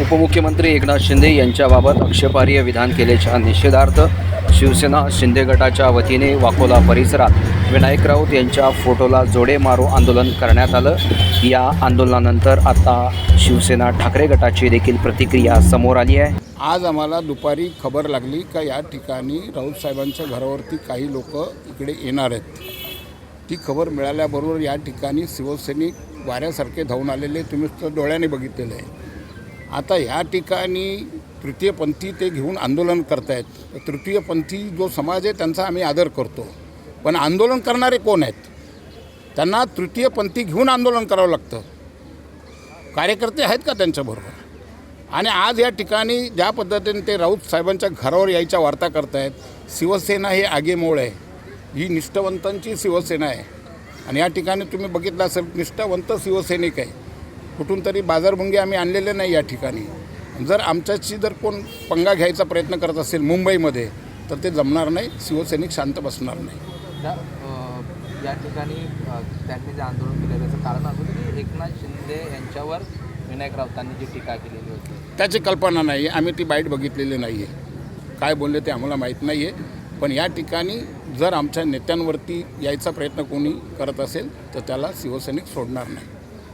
उपमुख्यमंत्री एकनाथ शिंदे यांच्याबाबत आक्षेपार्ह विधान केल्याच्या निषेधार्थ शिवसेना शिंदे गटाच्या वतीने वाकोला परिसरात विनायक राऊत यांच्या फोटोला जोडे मारो आंदोलन करण्यात आलं. या आंदोलनानंतर आता शिवसेना ठाकरे गटाची देखील प्रतिक्रिया समोर आली आहे. आज आम्हाला दुपारी खबर लागली का या ठिकाणी राऊत साहेबांच्या घरावरती काही लोक इकडे येणार आहेत. ती खबर मिळाल्याबरोबर या ठिकाणी शिवसैनिक वाऱ्यासारखे धावून आलेले तुम्ही तर डोळ्याने बघितलेलं आहे. आता ह्या ठिकाणी तृतीयपंथी ते घेऊन आंदोलन करतायत. तृतीयपंथी जो समाज आहे त्यांचा आम्ही आदर करतो. पण आंदोलन करणारे कोण आहेत? त्यांना तृतीयपंथी घेऊन आंदोलन करावं लागतं. कार्यकर्ते आहेत का त्यांच्याबरोबर? आणि आज या ठिकाणी ज्या पद्धतीने ते राऊत साहेबांच्या घरावर यायच्या वार्ता करतायत शिवसेना हे आगेमोळ आहे. ही निष्ठावंतांची शिवसेना आहे. आणि या ठिकाणी तुम्ही बघितलं असेल निष्ठावंत शिवसैनिक आहे. कुठून तरी बाजारभुंगी आम्ही आणलेले नाही या ठिकाणी. जर आमच्याशी जर कोण पंगा घ्यायचा प्रयत्न करत असेल मुंबईमध्ये तर ते जमणार नाही शिवसैनिक शांत बसणार नाही. या ठिकाणी त्यांनी जे आंदोलन केलं त्याचं कारण असं होतं की एकनाथ शिंदे यांच्यावर विनायक राऊतांनी जी टीका केलेली होती. त्याची कल्पना नाही आहे आम्ही ती बाईट बघितलेली नाही आहे काय बोलले ते आम्हाला माहीत नाही आहे पण या ठिकाणी जर आमच्या नेत्यांवरती यायचा प्रयत्न कोणी करत असेल तर त्याला शिवसैनिक सोडणार नाही.